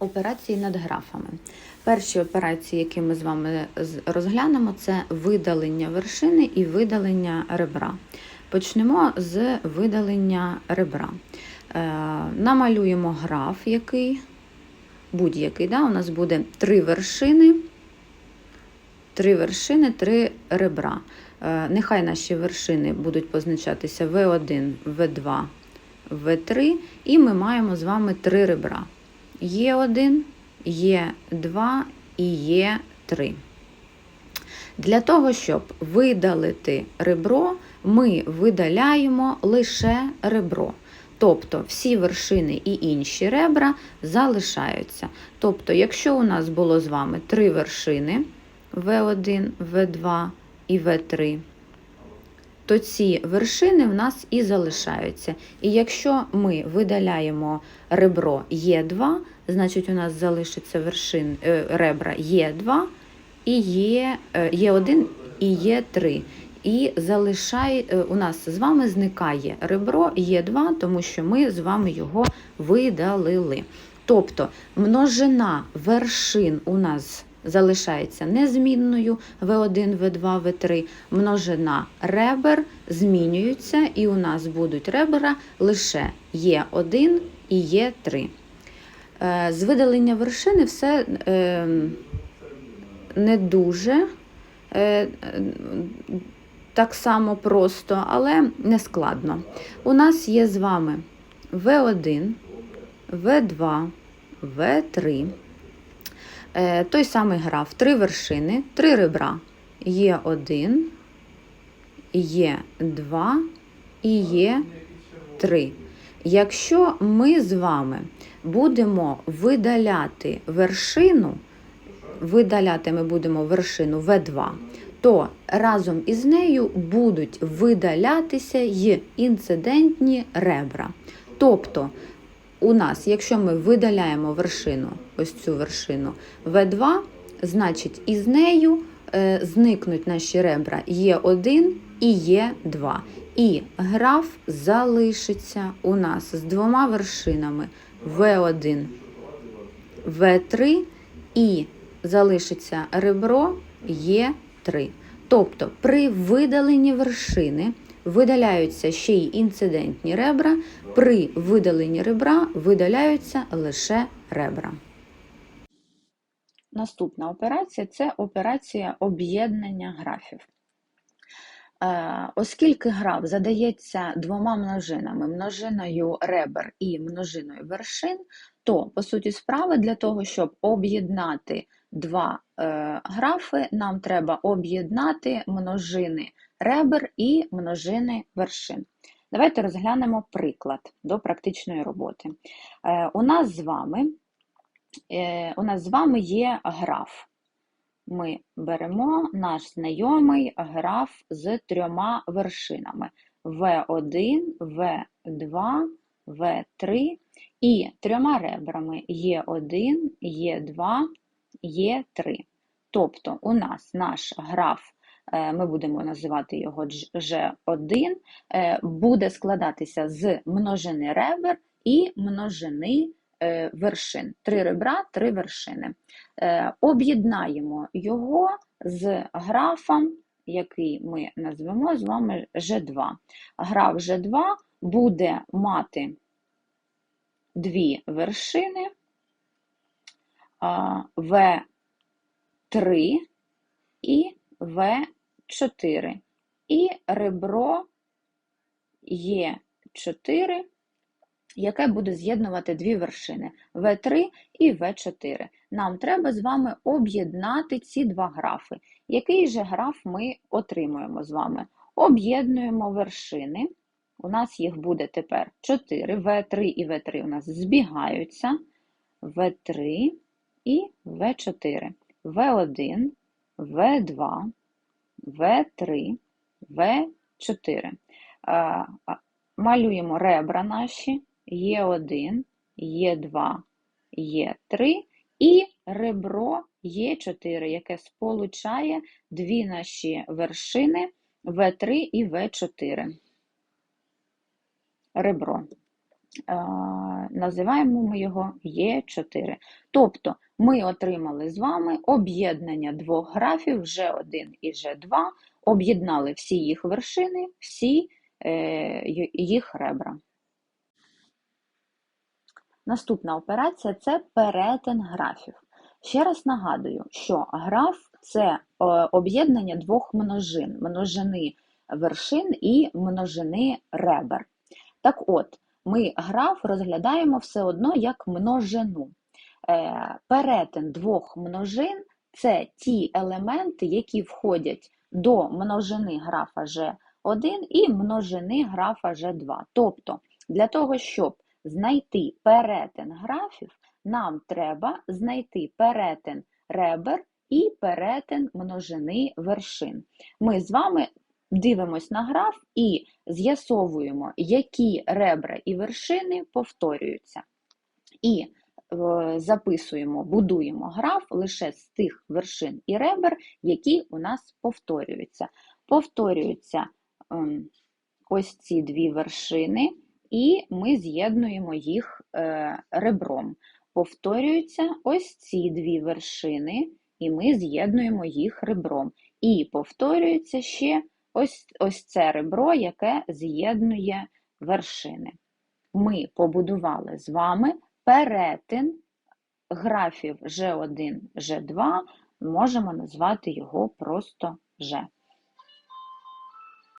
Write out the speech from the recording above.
Операції над графами. Перші операції, які ми з вами розглянемо, це видалення вершини і видалення ребра. Почнемо з видалення ребра. Е, намалюємо граф, який будь-який. Да? У нас буде три вершини, три вершини, три ребра. Е, нехай наші вершини будуть позначатися В1, В2, В3, і ми маємо з вами три ребра. Є 1, є 2 і є 3. Для того, щоб видалити ребро, ми видаляємо лише ребро. Тобто всі вершини і інші ребра залишаються. Тобто, якщо у нас було з вами три вершини В1, В2 і В3, то ці вершини в нас і залишаються. І якщо ми видаляємо ребро Е2, значить у нас залишиться вершин, е, ребра Е2 і Є, е, Є1 і Є3. І залишає, е, у нас з вами зникає ребро Є2, тому що ми з вами його видалили. Тобто множина вершин у нас залишається незмінною В1, В2, В3. Множина ребер змінюються, і у нас будуть ребра лише Є1 і Є3. Е, З видалення вершини все е, не дуже е, так само просто, але не складно. У нас є з вами В1, В2, В3. Е, Той самий граф, три вершини, три ребра. Є 1, є 2 і є 3. Якщо ми з вами будемо видаляти вершину, видаляти ми будемо вершину В2, то разом із нею будуть видалятися й інцидентні ребра. Тобто, у нас, якщо ми видаляємо вершину, ось цю вершину В2, значить із нею е, зникнуть наші ребра Є1 і Є2. І граф залишиться у нас з двома вершинами В1, В3 і залишиться ребро Є3. Тобто при видаленні вершини видаляються ще й інцидентні ребра, при видаленні ребра видаляються лише ребра. Наступна операція це операція об'єднання графів. Е, Оскільки граф задається двома множинами, множиною ребер і множиною вершин, то, по суті справи, для того, щоб об'єднати два е, графи, нам треба об'єднати множини ребер і множини вершин. Давайте розглянемо приклад до практичної роботи. Е, У нас з вами, е, у нас з вами є граф. Ми беремо наш знайомий граф з трьома вершинами В1, В2, В3 і трьома ребрами Є1, Є2, Є3. Тобто у нас наш граф, е, ми будемо називати його G1, е, буде складатися з множини ребер і множини е, вершин. Три ребра, три вершини. Об'єднаємо його з графом, який ми назвемо з вами G2. Граф G2 буде мати дві вершини В3 і В4. І ребро Є4, яке буде з'єднувати дві вершини В3 і В4. Нам треба з вами об'єднати ці два графи. Який же граф ми отримуємо з вами? Об'єднуємо вершини. У нас їх буде тепер 4, В3 і В3 у нас збігаються. В3 і В4. В1, В2, В3, В4. А, а, Малюємо ребра наші Є1, Є2, Є3 і ребро Є4, яке сполучає дві наші вершини В3 і В4. Ребро. Називаємо ми його Е4. Тобто ми отримали з вами об'єднання двох графів G1 і G2, об'єднали всі їх вершини, всі е, їх ребра. Наступна операція це перетин графів. Ще раз нагадую, що граф це е, об'єднання двох множин, множини вершин і множини ребер. Так от, ми граф розглядаємо все одно як множину. Е, Перетин двох множин це ті елементи, які входять до множини графа G1 і множини графа G2. Тобто, для того, щоб знайти перетин графів, нам треба знайти перетин ребер і перетин множини вершин. Ми з вами дивимось на граф і з'ясовуємо, які ребра і вершини повторюються. І е, записуємо, будуємо граф лише з тих вершин і ребер, які у нас повторюються. Повторюються ем, ось ці дві вершини, і ми з'єднуємо їх е, ребром. Повторюються ось ці дві вершини, і ми з'єднуємо їх ребром. І повторюється ще ось, ось це ребро, яке з'єднує вершини. Ми побудували з вами перетин графів G1, G2, можемо назвати його просто G.